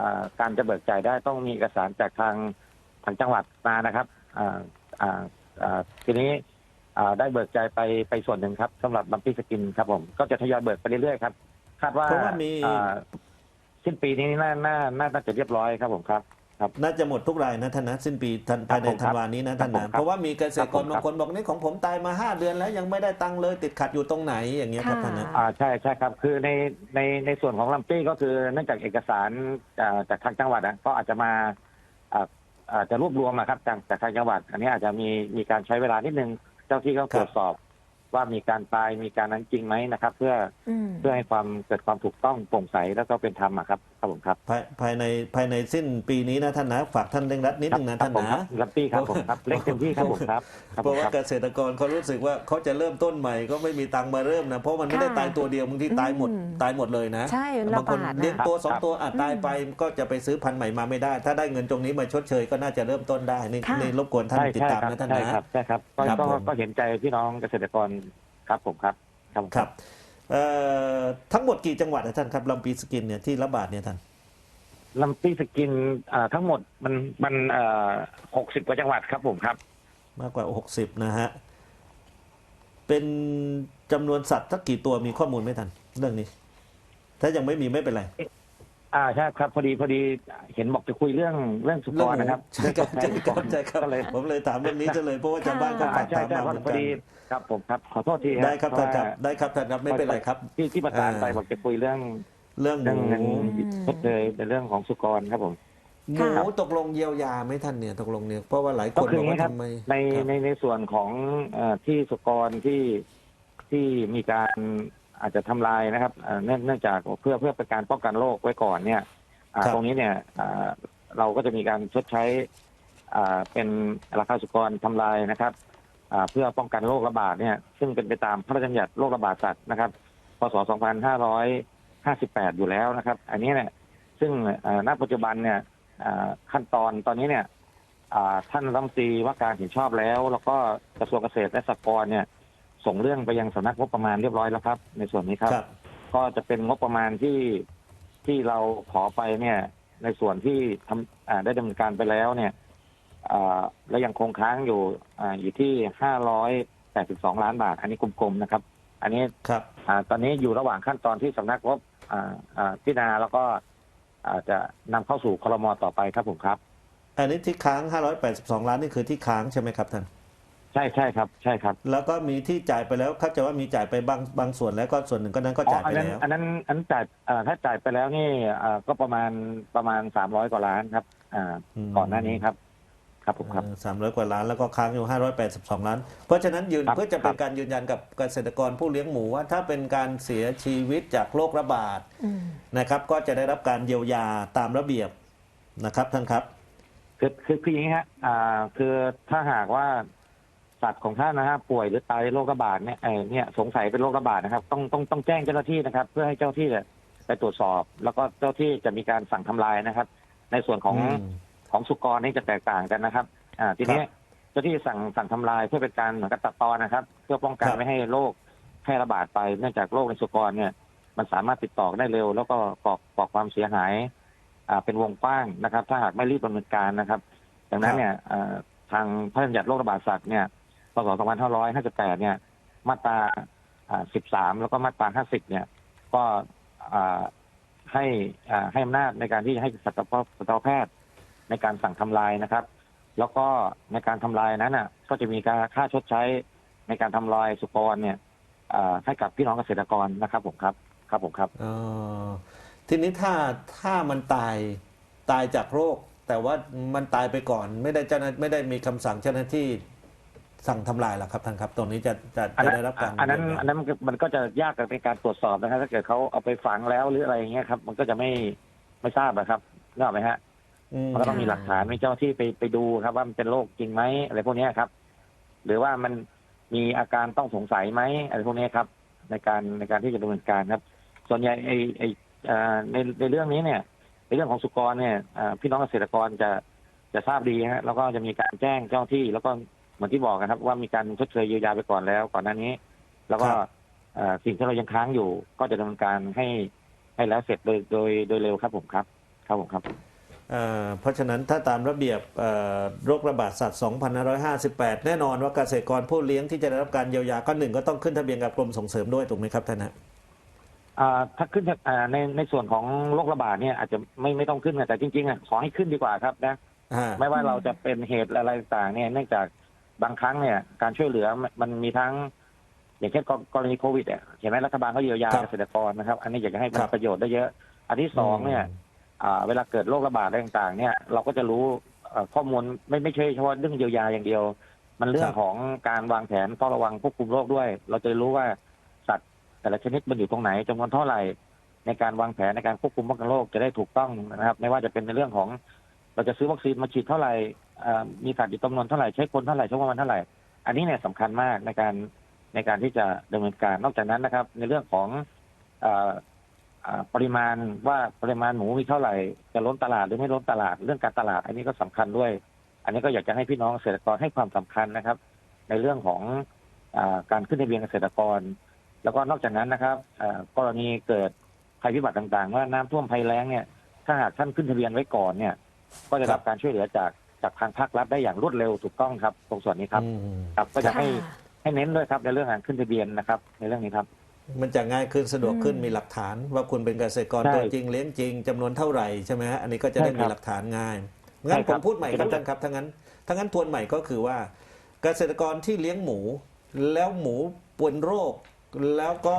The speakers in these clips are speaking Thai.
อ่าการจะเบิกจ่ายได้ต้องมีเอกสารจากทางทางจังหวัดมานะครับอ่าอ่าอ่าทีนี้อ่าได้เบิกจ่ายไปไปส่วนหนึ่งครับสำหรับบัมปี้สกินครับผมก็จะทยอยเบิกไปเรื่อยๆครับคาดว่าเพราะว่ามีอ่าสิ้นปีนี้น่าน่าน่าน่าจะเรียบร้อยครับผมครับ น่าจะหมดทุกรายนะท่านนะสิ้นปีทันภายในผมคธัรับนวานี้นะท่านครับผมครับนะเพราะว่ามีเกษตรกรครับผมครับบางคนบอกนี่ของผมตายมาห้าเดือนแล้วยังไม่ได้ตังค์เลยติดขัดอยู่ตรงไหนอย่างเงี้ยครับค่ะท่านนะอ่าใช่ใช่ครับ คือในในในส่วนของลำปี้ก็คือเนื่องจากเอกสารอ่าจากทางจังหวัดนะก็อาจจะมาอ่าอาจจะรวบรวมนะครับจากจากทางจังหวัด อันนี้อาจจะมีมีการใช้เวลานิดนึง เจ้าที่ก็ตรวจสอบ ว่ามีการตายมีการนั้นจริงไหมนะครับ เพื่ออืม เพื่อให้ความเกิดความถูกต้องโปร่งใสแล้วก็เป็นธรรมอะครับครับผมครับภายภายในภายในสิ้นปีนี้นะท่านนะฝากท่านเร่งรัดนิดนึงนะท่านผมนะ ครับลำปี้ครับผมครับเล็กเต็มที่ครับผมครับครับเพผมราะว่าครับเกษตรกรเขารู้สึกว่าเขาจะเริ่มต้นใหม่ก็ไม่มีตังค์มาเริ่มนะ เพราะมันไม่ได้ค่ะตายตัวเดียวบางทีตายหมดอืมตายหมดเลยนะใช่บางคนระบาดนะเลี้ยงตัวสองตัวอาจอืมตายไปก็จะไปซื้อพันธุ์ใหม่มาไม่ได้ ถ้าได้เงินตรงนี้มาชดเชยก็น่าจะเริ่มต้นได้นี่ค่ะ นี่รบกวนท่านใช่ติดใช่ตามครับนะท่านใช่นะ ครับใช่ครับก็ครับก็ผม ก็เห็นใจพี่น้องเกษตรกร ครับผมครับครับผมครับเอ่อทั้งหมดกี่จังหวัดนะท่านครับลำปีสกินเนี่ยที่ระบาดเนี่ยท่านลำปี้สกินอ่าทั้งหมดมันมันหกสิบกว่าจังหวัดครับผมครับ มากกว่า60นะฮะเป็นจำนวนสัตว์สักกี่ตัวมีข้อมูลไหมท่านเรื่องนี้ ถ้ายังไม่มีไม่เป็นไร อ่าใช่ครับพอดีพอดีเห็นบอกจะคุยเรื่องเรื่องสุกรนะครับใช่ครับเองใช่ครับใช่ครับก็เลยผมเลยถามเรื่องนี้จะเลยเพราะว่าชาวบ้านก็อ่าฝากใช่ถามใช่มาพอเหมือนพอกันดีครับผมครับขอโทษทีได้ครับเพท่านราะครับว่าได้ครับท่านครับไม่เป็นไรครับ ที่ที่ประสานไปอ่าบอกจะคุยเรื่องเรื่องหเรื่องมูเงินอืมชดเชยในเรื่องของสุกรครับผมหมูตกลงเยียวยาไหมท่านเนี่ยตกลงเนี่ยเพราะว่าหลายคก็นคืบออกอย่างว่านี้ครับทำไมในครับในในส่วนของเอ่อที่สุกรที่ที่มีการ อาจจะทำลายนะครับเอ่อเนื่องเนื่องจากเพื่อเพื่อเป็นการป้องกันโรคไว้ก่อนเนี่ยอ่าครับตรงนี้เนี่ยอ่าเราก็จะมีการชดใช้อ่าเป็นราคาสุกรทำลายนะครับอ่าเพื่อป้องกันโรคระบาดเนี่ยซึ่งเป็นไปตามพระราชบัญญัติโรคระบาดสัตว์นะครับพศ 2558 อยู่แล้วนะครับ อันนี้เนี่ยซึ่งเอ่อณปัจจุบันเนี่ยอ่าขั้นตอนตอนนี้เนี่ยอ่าท่านรัฐมนตรีว่าการเห็นชอบแล้ว แล้วก็กระทรวงเกษตรและสหกรณ์เนี่ย ส่งเรื่องไปยังสำนักงบประมาณเรียบร้อยแล้วครับ ในส่วนนี้ครับ ครับ ก็จะเป็นงบประมาณที่ที่เราขอไปเนี่ย ในส่วนที่ทำอ่าได้ดำเนินการไปแล้วเนี่ยอ่าและยังคงค้างอยู่อ่าอยู่ที่582ล้านบาท อันนี้กลมๆนะครับ อันนี้ ครับ อ่าตอนนี้อยู่ระหว่างขั้นตอนที่สำนักงบอ่าอ่าพิจารณาแล้วก็อาจจะนำเข้าสู่ครมต่อไปครับผมครับ อันนี้ที่ค้าง 582 ล้านนี่คือที่ค้างใช่ไหมครับท่าน ใช่ใช่ครับใช่ครับแล้วก็มีที่จ่ายไปแล้วเข้าใจว่ามีจ่ายไปบางบางส่วนแล้วก็ส่วนหนึ่งก็นั้นก็อ๋อจ่ายอัไปนนั้นแล้วอันนั้นอันนั้นจ่ายอ่าถ้าจ่ายไปแล้วนี่อ่าก็ประมาณประมาณสามร้อยกว่าล้านครับอ่าอืมก่อนหน้านี้ครับครับผมครับสามร้อยกว่าล้านแล้วก็ค้างอยู่582ล้าน เพราะฉะนั้นยืนครับเพื่อจะเป็นการยืนยันกับเกษตรกรผู้เลี้ยงหมูว่าถ้าเป็นการเสียชีวิตจากโรคระบาดอืมนะครับ ก็จะได้รับการเยียวยาตามระเบียบนะครับท่านครับคือคือคืออย่างนี้ฮะอ่าคือถ้าหากว่า สัตว์ของท่านนะฮะป่วยหรือตายโรคระบาดเนี่ยเออเนี่ยสงสัยเป็นโรคระบาดนะครับ ต้องต้องต้องแจ้งเจ้าหน้าที่นะครับ เพื่อให้เจ้าที่เนี่ยไปตรวจสอบ แล้วก็เจ้าที่จะมีการสั่งทำลายนะครับ ในส่วนของอืม ของสุกรนี่จะแตกต่างกันนะครับ อ่าทีนี้เจ้าที่สั่งสั่งทำลายเพื่อเป็นการเหมือนกับตัดตอนนะครับ เพื่อป้องกันครับ ไม่ให้โรคแพร่ระบาดไป เนื่องจากโรคในสุกรเนี่ย มันสามารถติดต่อได้เร็ว แล้วก็ก่อก่อความเสียหาย อ่าเป็นวงกว้างนะครับ ถ้าหากไม่รีบดำเนินการนะครับ ดังนั้นเนี่ยเอ่อทางพระราชบัญญัติโรคระบาดสัตว์เนี่ย พศ2558 เนี่ย มาตราอ่า13 แล้วก็มาตรา 50 เนี่ย ก็อ่าให้อ่าให้อำนาจในการที่จะให้สัตวแพทย์ในการสั่งทำลายนะครับ แล้วก็ในการทำลายนั้นน่ะ ก็จะมีการค่าชดใช้ในการทำลายสุกรเนี่ยอ่าให้กับพี่น้องเกษตรกรนะครับผมครับครับผมครับอ๋อทีนี้ถ้าถ้ามันตายตายจากโรค แต่ว่ามันตายไปก่อน ไม่ได้เจ้าหน้าไม่ได้มีคำสั่งเจ้าหน้าที่ สั่งทำลายหรอกครับท่านครับ ตรงนี้จะจะอันจะนั้นได้รับการอันนั้นเยียวยาอันนั้นมันก็มันก็จะยากในการตรวจสอบนะครับ ถ้าเกิดเขาเอาไปฝังแล้วหรืออะไรอย่างเงี้ยครับ มันก็จะไม่ไม่ทราบอะครับนึกออกไหมฮะมันก็ต้องมีหลักฐานมีเจ้าหน้าที่ไปไปดูครับ ว่ามันเป็นโรคจริงไหมอะไรพวกเนี้ยครับ หรือว่ามันมีอาการต้องสงสัยไหมอะไรพวกเนี้ยครับ ในการในการที่จะดำเนินการครับ ส่วนใหญ่ไอไอเอ่อในในเรื่องนี้เนี่ย ในเรื่องของสุกรเนี่ยอ่าพี่น้องเกษตรกรจะจะทราบดีฮะแล้วก็จะมีการแจ้งเจ้าหน้าที่แล้วก็ เหมือนที่บอกนะครับ ว่ามีการชดเชยเยียวยาไปก่อนแล้ว ก่อนหน้านี้ แล้วก็ครับเอ่อสิ่งที่เรายังค้างอยู่ ก็จะดำเนินการให้ให้แล้วเสร็จโดยโดยโดยเร็วครับผมครับครับผมครับ เอ่อเพราะฉะนั้นถ้าตามระเบียบเอ่อโรคระบาดสัตว์2558 แน่นอนว่าเกษตรกรผู้เลี้ยงที่จะได้รับการเยียวยาก็หนึ่งก็ต้องขึ้นทะเบียนกับกรมส่งเสริมด้วยถูกไหมครับท่านฮะ อ่าถ้าขึ้นอ่าในในส่วนของโรคระบาดเนี่ยอาจจะไม่ไม่ต้องขึ้นนะแต่จริงๆอะขอให้ขึ้นดีกว่าครับนะอ่าไม่ว่าเราจะเป็นเหตุอะไรต่างๆเนี่ยเนื่องจาก บางครั้งเนี่ยการช่วยเหลือมันมันมีทั้ง อย่างเช่นกรกรณีโควิดอะเห็นไหมรัฐบาลก็เยียวยาเกษตรกรนะครับ อันนี้อยากจะให้เป็นประโยชน์ได้เยอะ อันที่สองเนี่ยอ่าเวลาเกิดโรคระบาดอะไรต่างๆ เนี่ย เราก็จะรู้เอ่อข้อมูลไม่ไม่ใช่เฉพาะเรื่องเยียวยาอย่างเดียว มันเรื่องของการวางแผนเฝ้าระวังควบคุมโรคด้วย เราจะรู้ว่าสัตว์แต่ละชนิดมันอยู่ตรงไหนจำนวนเท่าไหร่ในการวางแผนในการควบคุมป้องกันโรคจะได้ถูกต้องนะครับ ไม่ว่าจะเป็นในเรื่องของ เราจะซื้อวัคซีนมาฉีดเท่าไหร่อ่า มีสัตว์อยู่จำนวนเท่าไหร่ใช้คนเท่าไหร่ใช้ประมาณเท่าไหร่ อันนี้เนี่ยสำคัญมากในการในการที่จะดำเนินการนอกจากนั้นนะครับ ในเรื่องของออปริมาณว่าปริมาณหมูมีเท่าไหร่จะล้นตลาดหรือไม่ล้นตลาดเรื่องการตลาด อันนี้ก็สำคัญด้วย อันนี้ก็อยากจะให้พี่น้องเกษตรกรให้ความสำคัญนะครับ ในเรื่องของอการขึ้นทะเบียนเกษตรกร แล้วก็นอกจากนั้นนะครับกรณีเกิดภัยพิบัติต่างๆ ว่าน้ำท่วมภัยแล้งเนี่ยถ้าหากท่านขึ้นทะเบียนไว้ก่อนเนี่ย ก็จะรับการช่วยเหลือจาก จากทางภาครัฐได้อย่างรวดเร็วถูกต้องครับ ตรงส่วนนี้ครับ อืมครับก็จะให้ค่ะ ให้เน้นด้วยครับในเรื่องการขึ้นทะเบียนนะครับ ในเรื่องนี้ครับ มันจะง่ายขึ้นสะดวกขึ้นอืม มีหลักฐาน ว่าคุณเป็นเกษตรกรใช่ตัวจริงเลี้ยงจริงจำนวนเท่าไหร่ใช่ไหมฮะอันนี้ก็จะได้ใช่ครับมีหลักฐานง่ายงั้นใช่ผครับมพูดใหม่ครับท่านครับทั้างนั้นทั้างนั้นทวนใหม่ก็คือว่า เกษตรกรที่เลี้ยงหมู แล้วหมูป่วยโรค แล้วก็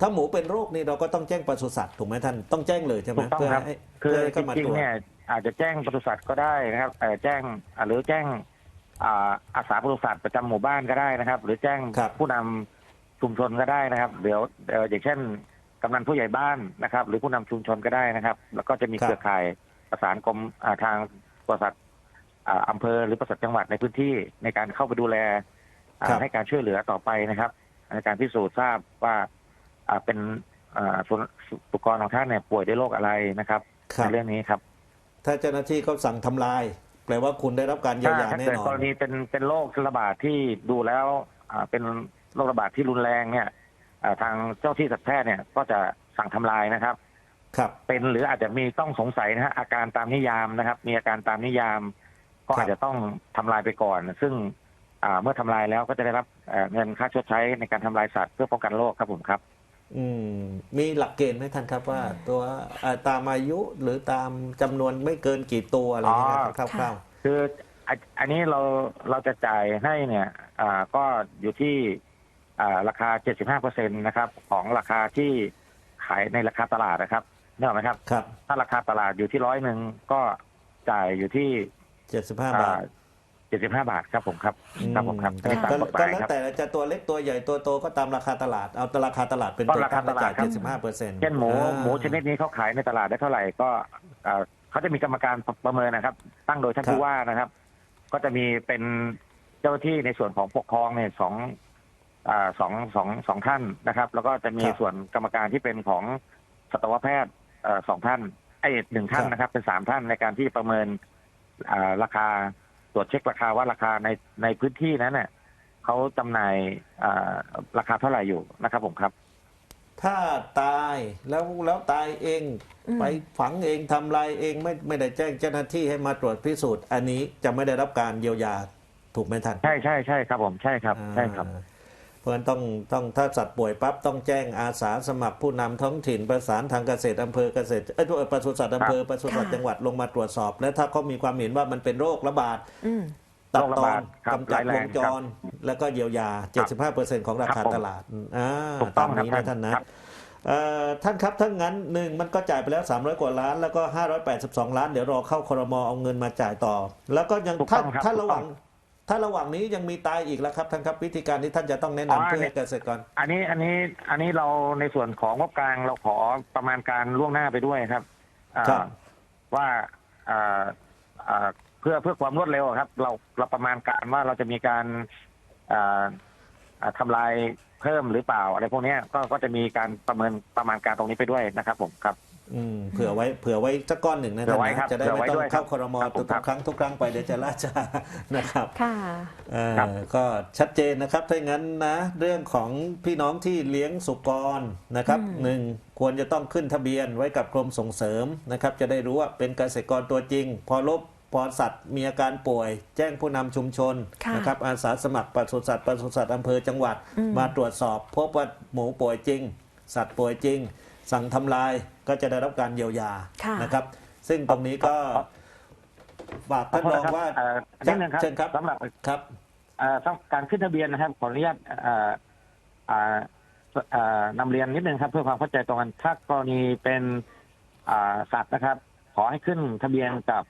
ถ้าหมูเป็นโรคนี่เราก็ต้องแจ้งปศุสัตว์ถูกไหมท่านต้องแจ้งเลยใช่ไหมถูกต้องเพื่อครับ ให้คือเพื่อให้จเข้ามาริงตรวๆจเนี่ย อาจจะแจ้งปศุสัตว์ก็ได้นะครับเอ่อแจ้งอ่าหรือแจ้งอ่าอาสาปศุสัตว์ประจำหมู่บ้านก็ได้นะครับ หรือแจ้งครับผู้นำชุมชนก็ได้นะครับ เดี๋ยวเอ่ออย่างเช่นกำนันผู้ใหญ่บ้านนะครับ หรือผู้นำชุมชนก็ได้นะครับ แล้วก็จะมีเครือข่ายประสานกรมอ่าทางปศุสัตว์อ่าอำเภอหรือปศุสัตว์จังหวัดในพื้นที่ในการเข้าไปดูแลอ่าครับให้การช่วยเหลือต่อไปนะครับในการพิสูจน์ทราบว่าอ่าเป็นอ่าสุนสุกรของท่านเนี่ยป่วยด้วยโรคอะไรนะครับครัในบเรื่องนี้ครับ ถ้าเจ้าหน้าที่เขาสั่งทำลาย แปลว่าคุณได้รับการเยียวยาถ้าแน่เกิดนอกรนณีเป็นเป็นโรคระบาดที่ดูแล้วอ่าเป็นโรคระบาดที่รุนแรงเนี่ยอ่าทางเจ้าที่สัตวแพทย์เนี่ยก็จะสั่งทำลายนะครับ ครับ เป็นหรืออาจจะมีต้องสงสัยนะฮะอาการตามนิยามนะครับ มีอาการตามนิยาม ก็ครับ อาจจะต้องทำลายไปก่อน ซึ่งอ่าเมื่อทำลายแล้วก็จะได้รับเอ่อเงินค่าชดใช้ในการทำลายสัตว์เพื่อป้องกันโรคครับผมครับ อืมมีหลักเกณฑ์ไหมท่านครับว่า ตัวเอ่อตามอายุหรือตามจำนวนไม่เกินกี่ตัวอะไรอย่างเงี้ยครับคร่าวคืออันอันนี้เราเราจะจ่ายให้เนี่ยอ่าก็อยู่ที่อ่าราคา 75เปอร์เซ็นตนะครับ ของราคาที่ขายในราคาตลาดนะครับนึกออกไหมครับ ๆครับถ้าราคาตลาดอยู่ที่ร้อยหนึ่งก็จ่ายอยู่ที่75บาทเจ็ดสิบห้าบาทครับผมครับครับผมครับอันนี้ตามก็กฎหก็มายแล้วครับแต่จะตัวเล็กตัวใหญ่ตัวโตก็ตามราคาตลาดเอาแต่ราคาตลาดเป็นก็ตัวราคาตั้งและจ่ายตลาดครับ75เปอร์เซ็นต์เช่นหมูหมูชนิดนี้เขาขายในตลาดได้เท่าไหร่ก็อ่าเขาจะมีกรรมการประเมินนะครับ ตั้งโดยท่านผู้ว่านะครับ ก็จะมีเป็นเจ้าหน้าที่ในส่วนของปกครองเนี่ยสองอ่าสองสองสองท่านนะครับ แล้วก็จะมีส่วนกรรมการที่เป็นของสัตวแพทย์เอ่อสองท่านไอ้หนึ่งท่านนะครับ เป็นสามท่านในการที่ประเมินอ่าราคา ตรวจเช็คราคาว่าราคาในในพื้นที่นั้นเนี่ยเขาจำหน่ายอ่าราคาเท่าไหร่อยู่นะครับผมครับ ถ้าตายแล้วแล้วตายเอง อืม ไปฝังเองทำลายเองไม่ไม่ได้แจ้งเจ้าหน้าที่ให้มาตรวจพิสูจน์ อันนี้จะไม่ได้รับการเยียวยาถูกไหมท่านใช่ใช่ใช่ครับผมใช่ครับ ใช่ครับ อ่าเพ ราะฉะนั้นต้องต้องถ้าสัตว์ป่วยปั๊บต้องแจ้งอาสาสมัครผู้นำท้องถิ่นประสานทางเกษตรอำเภอเกษตรเอ้ยปศุสัตว์อำเภอปศุสัตว์ค่ะจังหวัดลงมาตรวจสอบ และถ้าเขามีความเห็นว่ามันเป็นโรคระบาดอืมตัดโรคระตอบานดครับกำจัดร้ายแรวงงจร แล้วก็เยียวยา 75%ของราคคารับผมตลาดอ่าถูกต้ตาองมครับนี้นะท่าท่านนครันะบเอ่อท่านครับถ้างั้นหนึ่งมันก็จ่ายไปแล้ว 300 กว่าล้าน แล้วก็ 582 ล้าน เดี๋ยวรอเข้าครมเอาเงินมาจ่ายต่อ แล้วก็ยังถูกถ้าต้องครับถ้าถูกระหว่างต้อง ถ้าระหว่างนี้ยังมีตายอีกแล้วครับท่านครับวิธีการที่ท่านจะต้องแนะนำอ๋อเพื่อเนี่ให้ยเกษตรกร อันนี้อันนี้อันนี้เราในส่วนของงบกลางเราขอประมาณการล่วงหน้าไปด้วยครับอ่าครับ ว่าอ่าอ่าเพื่อเพื่อความรวดเร็วอะครับ เราเราประมาณการว่าเราจะมีการอ่าอ่าทำลายเพิ่มหรือเปล่าอะไรพวกเนี้ยก็ก็จะมีการประเมินประมาณการตรงนี้ไปด้วยนะครับ ผมครับ อืมเผื่อไว้เผื่อไว้สักก้อนหนึ่งนะเผื่ท่าอนไว้นะครับจะได้เผื่อไม่ไว้ต้องด้วยเข้าครับครมครับผมทุกครับครั้งทุกครั้งไปเดี๋ยวจะล่าช้า นะครับค่ะ เอ่อครับ ก็ชัดเจนนะครับถ้าอย่างนั้นนะเรื่องของพี่น้องที่เลี้ยงสุกรนะครับอืม หนึ่งควรจะต้องขึ้นทะเบียนไว้กับกรมส่งเสริมนะครับ จะได้รู้ว่าเป็นเกษตรกรตัวจริง พอลบพอสัตว์มีอาการป่วย แจ้งผู้นำชุมชนค่ะนะครับอาสาสมัครปศุสัตว์ปศุสัตว์อำเภอจังหวัดอืมมาตรวจสอบพบว่าหมูป่วยจริง สัตว์ป่วยจริง สั่งทำลาย ก็จะได้รับการเยียวยาค่ะนะครับ ซึ่งตรงนี้ก็ฝากท่านรองว่าเอ่อนิดนึงครับเชิญครับสำหรับครับเอ่อสำหรับการขึ้นทะเบียนนะครับขออนุญาตเอ่อเอ่อเอ่อนำเรียนนิดนึงครับ เพื่อความเข้าใจตรงกันถ้ากรณีเป็นอ่าสัตว์นะครับ ขอให้ขึ้นทะเบียนกับ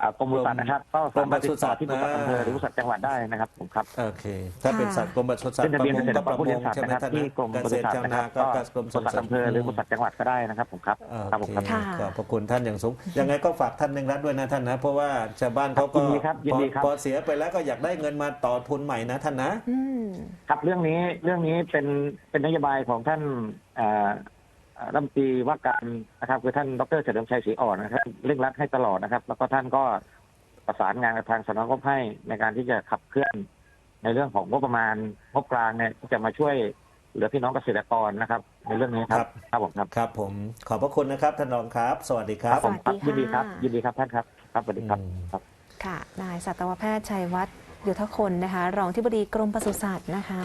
อ่ากรมปศุสัตว์นะครับ ก็สามารถติดต่อที่ปศุสัตว์อำเภอหรือปศุสัตว์จังหวัดได้นะครับผมครับ โอเค ถ้าเป็นสัตว์กรมปศุสัตขึ้ว์นทะเบียนประเกมงษตรก็กปรระผู้มเลี้ยงงสัตว์ใช่ไหมนะครับท่านที่นะกรมเกปษศุตรสัตชาวว์นะคนารับก็ก็กรมปส่ศุงสัตเสริว์มอำเภอหรือปศุสัตว์จังหวัดก็ได้นะครับผมครับครับผมครับค่ะขอบพระคุณท่านอย่างสูงยังไงก็ฝากท่านหนึ่งรัฐด้วยนะท่านนะ เพราะว่าชาวบ้านเขาก็ยินดีครับยินดีครับพอพอเสียไปแล้วก็อยากได้เงินมาต่อทุนใหม่นะท่านนะอืมครับเรื่องนี้เรื่องนี้เป็นเป็นนโยบายของท่านเอ่อเอ่อ รัฐมนตรีว่าการนะครับคือท่านดรเฉลิมชัยศรีอ่อนนะครับเร่งรัดให้ตลอดนะครับ แล้วก็ท่านก็ประสานงานกับทางสำนักงบให้ในการที่จะขับเคลื่อน ในเรื่องของงบประมาณงบกลางเนี่ยที่จะมาช่วยเหลือพี่น้องเกษตรกรนะครับ ในเรื่องนี้ครับครับผมครับครับ ผมขอบพระคุณนะครับท่านรองครับ สวัสดีครับผมครับสวัยิสนดีดีครับค่ะยินดีครับท่านครับครับสวัสดีครับอืมครับ ค่ะนายสัตวแพทย์ชัยวัฒน์ยุทธคนนะคะ รองที่บดีกรมปศุสัตว์นะคะ